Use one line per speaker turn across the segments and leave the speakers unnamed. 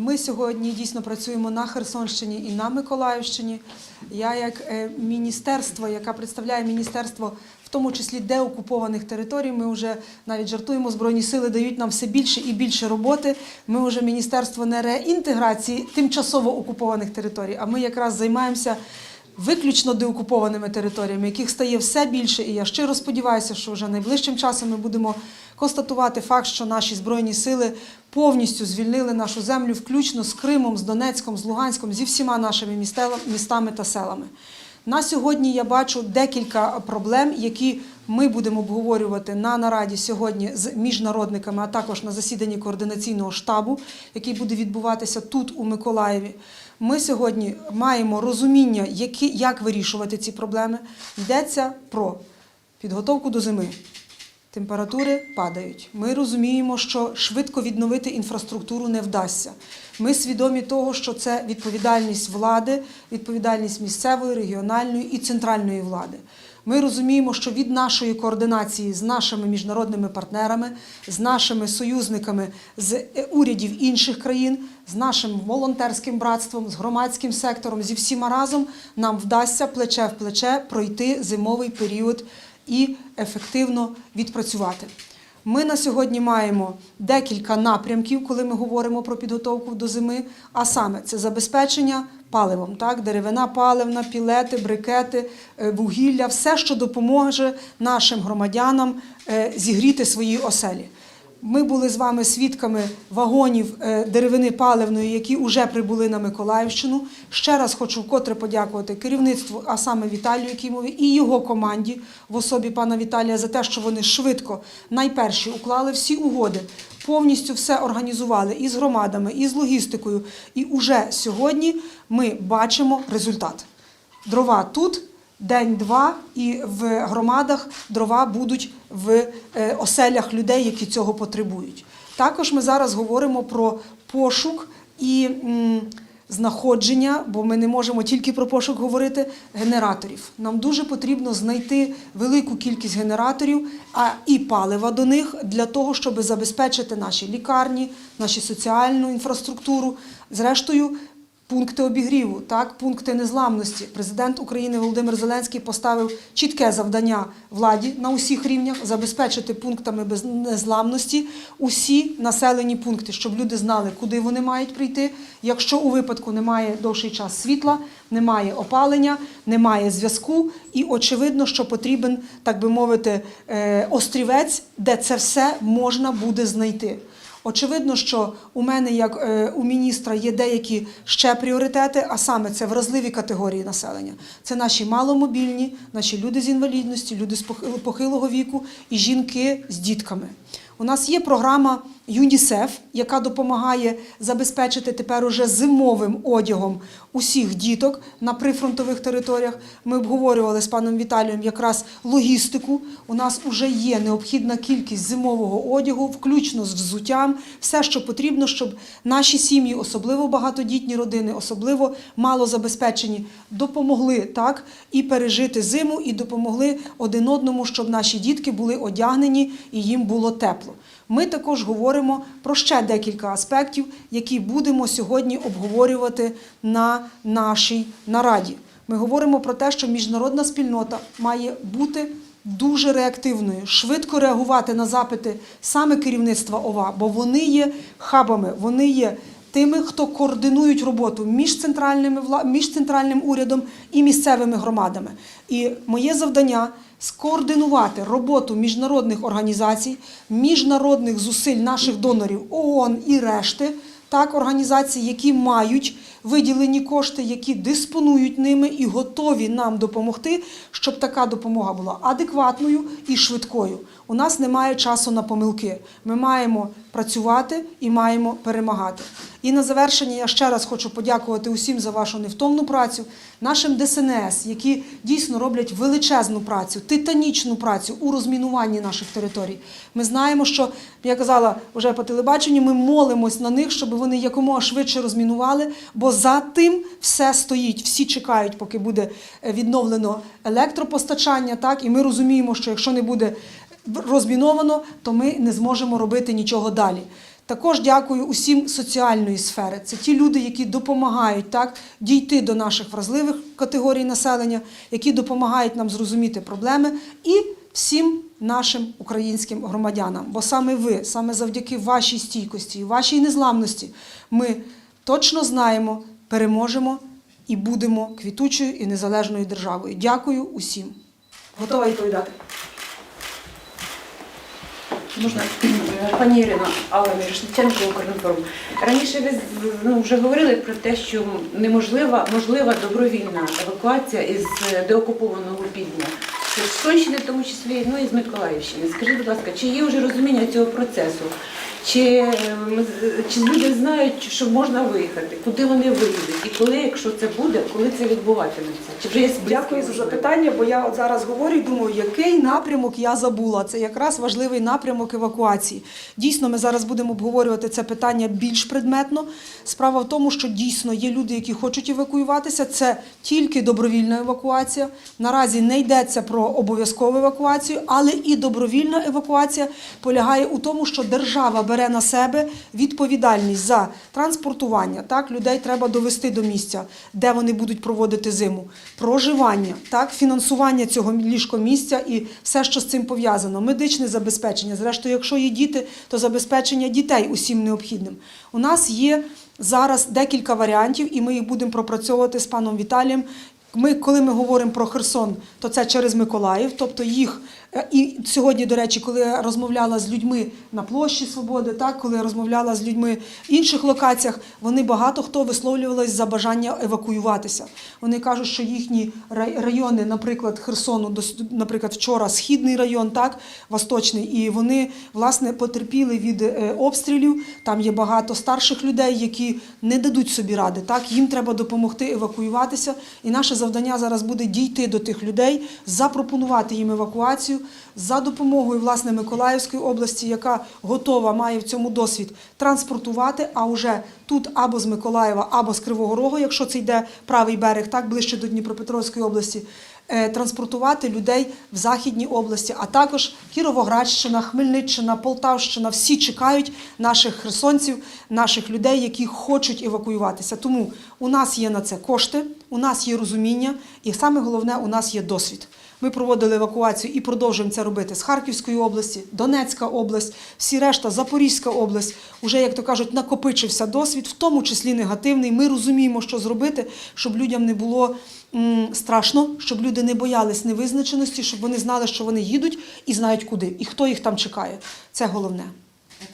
Ми сьогодні дійсно працюємо на Херсонщині і на Миколаївщині. Я, як е, міністерство, яка представляє міністерство, в тому числі деокупованих територій, ми вже навіть жартуємо, збройні сили дають нам все більше і більше роботи. Ми вже міністерство не реінтеграції тимчасово окупованих територій, а ми якраз займаємося виключно деокупованими територіями, яких стає все більше. І я щиро сподіваюся, що вже найближчим часом ми будемо констатувати факт, що наші збройні сили повністю звільнили нашу землю, включно з Кримом, з Донецьком, з Луганськом, зі всіма нашими містами та селами. На сьогодні я бачу декілька проблем, які ми будемо обговорювати на нараді сьогодні з міжнародниками, а також на засіданні координаційного штабу, який буде відбуватися тут, у Миколаєві. Ми сьогодні маємо розуміння, які, як вирішувати ці проблеми. Йдеться про підготовку до зими. Температури падають. Ми розуміємо, що швидко відновити інфраструктуру не вдасться. Ми свідомі того, що це відповідальність влади, відповідальність місцевої, регіональної і центральної влади. Ми розуміємо, що від нашої координації з нашими міжнародними партнерами, з нашими союзниками з урядів інших країн, з нашим волонтерським братством, з громадським сектором, зі всіма разом нам вдасться плече в плече пройти зимовий період і ефективно відпрацювати. Ми на сьогодні маємо декілька напрямків, коли ми говоримо про підготовку до зими, а саме це забезпечення паливом, так, деревина паливна, пілети, брикети, е, вугілля, все, що допоможе нашим громадянам е, зігріти свої оселі. Ми були з вами свідками вагонів е, деревини паливної, які вже прибули на Миколаївщину. Ще раз хочу вкотре подякувати керівництву, а саме Віталію Кімові і його команді в особі пана Віталія за те, що вони швидко найперші уклали всі угоди, повністю все організували і з громадами, і з логістикою. І уже сьогодні ми бачимо результат. Дрова тут. День-два, і в громадах дрова будуть в е, оселях людей, які цього потребують. Також ми зараз говоримо про пошук і знаходження, бо ми не можемо тільки про пошук говорити генераторів. Нам дуже потрібно знайти велику кількість генераторів, а і палива до них для того, щоб забезпечити наші лікарні, нашу соціальну інфраструктуру. Зрештою, Пункти обігріву, так, пункти незламності. Президент України Володимир Зеленський поставив чітке завдання владі на усіх рівнях забезпечити пунктами незламності усі населені пункти, щоб люди знали, куди вони мають прийти. Якщо у випадку немає довший час світла, немає опалення, немає зв'язку, і очевидно, що потрібен, так би мовити, е, острівець, де це все можна буде знайти. Очевидно, що у мене, як е, у міністра, є деякі ще пріоритети, а саме це вразливі категорії населення. Це наші маломобільні, наші люди з інвалідності, люди з похил- похилого віку і жінки з дітками. У нас є програма ЮНІСЕФ, яка допомагає забезпечити тепер уже зимовим одягом усіх діток на прифронтових територіях. Ми обговорювали з паном Віталієм якраз логістику. У нас вже є необхідна кількість зимового одягу, включно з взуттям, все, що потрібно, щоб наші сім'ї, особливо багатодітні родини, особливо малозабезпечені, допомогли так і пережити зиму, і допомогли один одному, щоб наші дітки були одягнені і їм було тепло. Ми також говоримо про ще декілька аспектів, які будемо сьогодні обговорювати на нашій нараді. Ми говоримо про те, що міжнародна спільнота має бути дуже реактивною, швидко реагувати на запити саме керівництва ОВА, бо вони є хабами, вони є тими, хто координують роботу між центральними між центральним урядом і місцевими громадами. І моє завдання скоординувати роботу міжнародних організацій, міжнародних зусиль наших донорів ООН і решти. Так, організацій, які мають виділені кошти, які диспонують ними і готові нам допомогти, щоб така допомога була адекватною і швидкою. У нас немає часу на помилки. Ми маємо працювати і маємо перемагати. І на завершення я ще раз хочу подякувати усім за вашу невтомну працю, нашим ДСНС, які дійсно роблять величезну працю, титанічну працю у розмінуванні наших територій. Ми знаємо, що я казала вже по телебаченню, ми молимось на них, щоб вони якомога швидше розмінували, бо за тим все стоїть. Всі чекають, поки буде відновлено електропостачання. Так, і ми розуміємо, що якщо не буде розміновано, то ми не зможемо робити нічого далі. Також дякую усім соціальної сфери. Це ті люди, які допомагають так дійти до наших вразливих категорій населення, які допомагають нам зрозуміти проблеми і всім нашим українським громадянам. Бо саме ви, саме завдяки вашій стійкості і вашій незламності, ми точно знаємо, переможемо і будемо квітучою і незалежною державою. Дякую усім. Готова відповідати.
Можна пані Ірина, Алла Мірошниченко, Укрінформ. Раніше ви ну, вже говорили про те, що неможлива можлива добровільна евакуація із е, деокупованого півдня. З Сонщини, в тому числі, ну і з Миколаївщини. Скажіть, будь ласка, чи є вже розуміння цього процесу? Чи, чи люди знають, що можна виїхати, куди вони виїдуть, і коли, якщо це буде, коли це відбуватиметься? Чи вже є?
Дякую за запитання, бо я от зараз говорю і думаю, який напрямок я забула. Це якраз важливий напрямок евакуації. Дійсно, ми зараз будемо обговорювати це питання більш предметно. Справа в тому, що дійсно є люди, які хочуть евакуюватися. Це тільки добровільна евакуація. Наразі не йдеться про обов'язкову евакуацію, але і добровільна евакуація полягає у тому, що держава бере на себе відповідальність за транспортування. Так, людей треба довести до місця, де вони будуть проводити зиму, проживання, так, фінансування цього ліжкомісця і все, що з цим пов'язано, медичне забезпечення. Зрештою, якщо є діти, то забезпечення дітей усім необхідним. У нас є зараз декілька варіантів, і ми їх будемо пропрацьовувати з паном Віталієм. Ми, коли ми говоримо про Херсон, то це через Миколаїв, тобто їх е, і сьогодні, до речі, коли я розмовляла з людьми на площі Свободи, так коли я розмовляла з людьми в інших локаціях, вони багато хто висловлювались за бажання евакуюватися. Вони кажуть, що їхні райони, наприклад, Херсону, наприклад, вчора східний район, так восточний, і вони власне потерпіли від е, обстрілів. Там є багато старших людей, які не дадуть собі ради. Так їм треба допомогти евакуюватися. І наше завдання зараз буде дійти до тих людей, запропонувати їм евакуацію за допомогою власне Миколаївської області, яка готова має в цьому досвід транспортувати. А вже тут або з Миколаєва, або з Кривого Рогу, якщо це йде правий берег, так ближче до Дніпропетровської області. Е, Транспортувати людей в Західній області, а також Кіровоградщина, Хмельниччина, Полтавщина всі чекають наших херсонців, наших людей, які хочуть евакуюватися. Тому у нас є на це кошти, у нас є розуміння, і саме головне, у нас є досвід. Ми проводили евакуацію і продовжуємо це робити з Харківської області, Донецька область, всі решта, Запорізька область. Уже, як то кажуть, накопичився досвід, в тому числі негативний. Ми розуміємо, що зробити, щоб людям не було страшно, щоб люди не боялись невизначеності, щоб вони знали, що вони їдуть і знають куди, і хто їх там чекає. Це головне.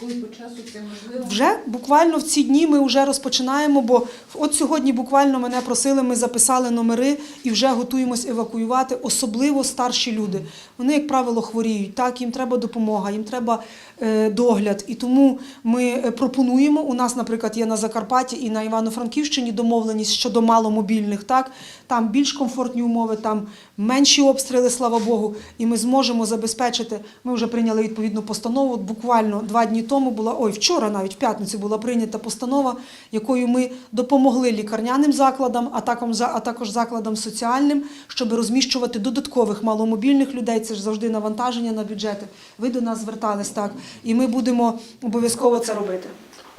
Коли по часу це можливо?
Вже буквально в ці дні ми вже розпочинаємо, бо от сьогодні буквально мене просили, ми записали номери і вже готуємось евакуювати, особливо старші люди. Вони, як правило, хворіють. Так, їм треба допомога, їм треба е, догляд. І тому ми е, пропонуємо. У нас, наприклад, є на Закарпатті і на Івано-Франківщині домовленість щодо маломобільних. Так, там більш комфортні умови, там менші обстріли, слава Богу, і ми зможемо забезпечити. Ми вже прийняли відповідну постанову. Буквально два дні тому була, ой, вчора навіть в п'ятницю була прийнята постанова, якою ми допомогли лікарняним закладам, а також, закладам соціальним, щоб розміщувати додаткових маломобільних людей. Це ж завжди навантаження на бюджети. Ви до нас звертались так, і ми будемо обов'язково це робити.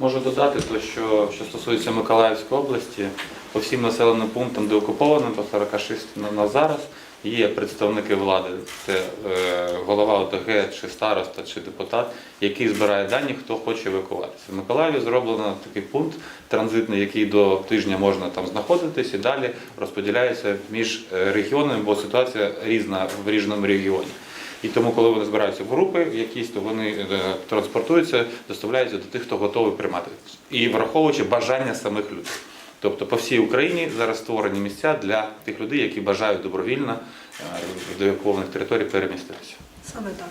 Можу додати, то, що, що стосується Миколаївської області, по всім населеним пунктам, де окуповано, по 46 на, на зараз, є представники влади. Це е, голова ОТГ, чи староста, чи депутат, який збирає дані, хто хоче евакуватися. В Миколаєві зроблено такий пункт транзитний, який до тижня можна там знаходитись, і далі розподіляється між е, регіонами, бо ситуація різна в різному регіоні. І тому, коли вони збираються в групи якісь, то вони е, транспортуються, доставляються до тих, хто готовий приймати. І враховуючи бажання самих людей. Тобто по всій Україні зараз створені місця для тих людей, які бажають добровільно е, до евакуованих територій переміститися.
Саме так.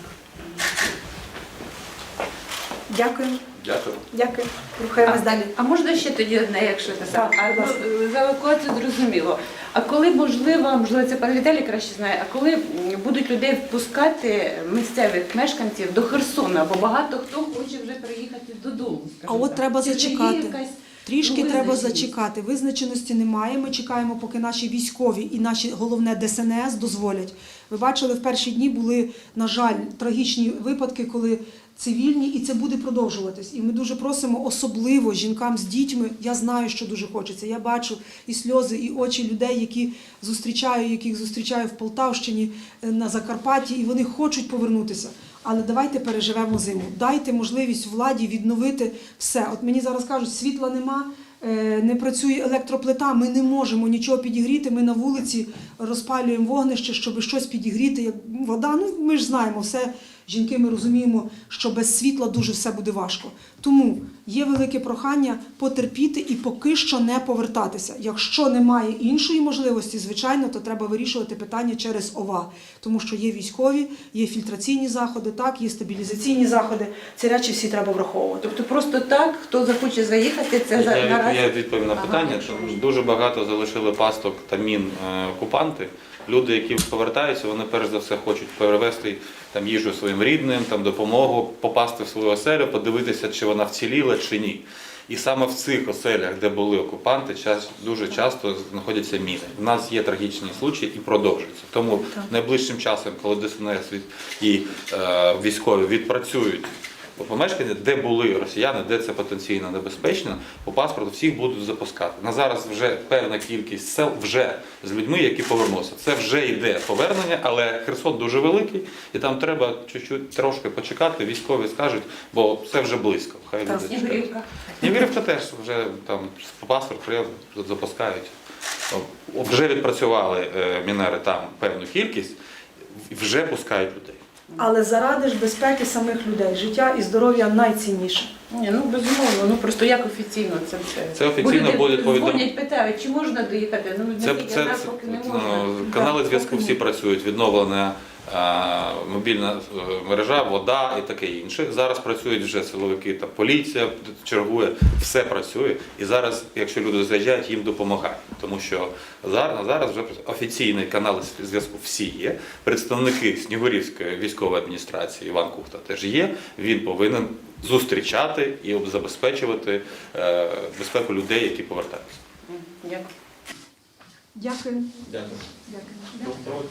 Дякую.
Дякую.
Дякую. Рухаємось далі.
А можна ще тоді одне, якщо це саме?
Так, будь ласка.
ну, за евакуацію зрозуміло. А коли можливо, можливо, це пан Віталій краще знає, а коли будуть людей впускати місцевих мешканців до Херсона, бо багато хто хоче вже приїхати додому.
А от
так.
треба
Чи є
зачекати.
якась,
Трішки
ну,
треба зачекати. Визначеності немає. Ми чекаємо, поки наші військові і наші головне ДСНС дозволять. Ви бачили, в перші дні були, на жаль, трагічні випадки, коли цивільні, і це буде продовжуватись. І ми дуже просимо, особливо жінкам з дітьми. Я знаю, що дуже хочеться. Я бачу і сльози, і очі людей, які зустрічаю, яких зустрічаю в Полтавщині, е, на Закарпатті, і вони хочуть повернутися. Але давайте переживемо зиму. Дайте можливість владі відновити все. От мені зараз кажуть, світла нема. е, Не працює електроплита, ми не можемо нічого підігріти. Ми на вулиці розпалюємо вогнище, щоб щось підігріти. Як вода, ну ми ж знаємо, все жінки, ми розуміємо, що без світла дуже все буде важко. Тому є велике прохання потерпіти і поки що не повертатися. Якщо немає іншої можливості, звичайно, то треба вирішувати питання через ОВА, тому що є військові, є фільтраційні заходи, так, є стабілізаційні заходи. Ці речі всі треба враховувати.
Тобто просто так, хто захоче заїхати, це за
Я,
наразі.
я відповім на питання. Тому. Дуже багато залишили пасток та мін е, окупанти. Люди, які повертаються, вони перш за все хочуть перевезти там їжу своїм рідним, там допомогу, попасти в свою оселю, подивитися, чи вона вціліла, чи ні. І саме в цих оселях, де були окупанти, час дуже часто знаходяться міни. У нас є трагічні случаї і продовжуються. Тому найближчим часом, коли ДСНС і е, військові відпрацюють помешкання, де були росіяни, де це потенційно небезпечно, по паспорту всіх будуть запускати. На зараз вже певна кількість сел вже з людьми, які повернуться. Це вже йде повернення, але Херсон дуже великий, і там треба чуть-чуть трошки почекати. Військові скажуть, бо це вже близько. Хай
Там
люди чекають.
Снігурівка.
Снігурівка теж вже там по паспорт запускають. Вже відпрацювали е, мінери там певну кількість, вже пускають людей.
Але заради ж безпеки самих людей, життя і здоров'я найцінніше.
Ні, ну безумовно, ну просто як офіційно це все.
Це офіційно
Бо
буде
люди
повідом-
дзвонять, питають, чи можна доїхати. Ну
Це,
наскільки
це,
нас
це
поки не
ну,
можна.
канали зв'язку всі працюють, відновлена е, мобільна е, мережа, вода і таке інше. Зараз працюють вже силовики, та поліція чергує, все працює. І зараз, якщо люди заїжджають, їм допомагають. Тому що зараз, зараз вже офіційні канали зв'язку всі є. Представники Снігурівської військової адміністрації Іван Кухта теж є. Він повинен зустрічати і забезпечувати е, безпеку людей, які повертаються.
Дякую.
Дякую.
Дякую.
Дякую.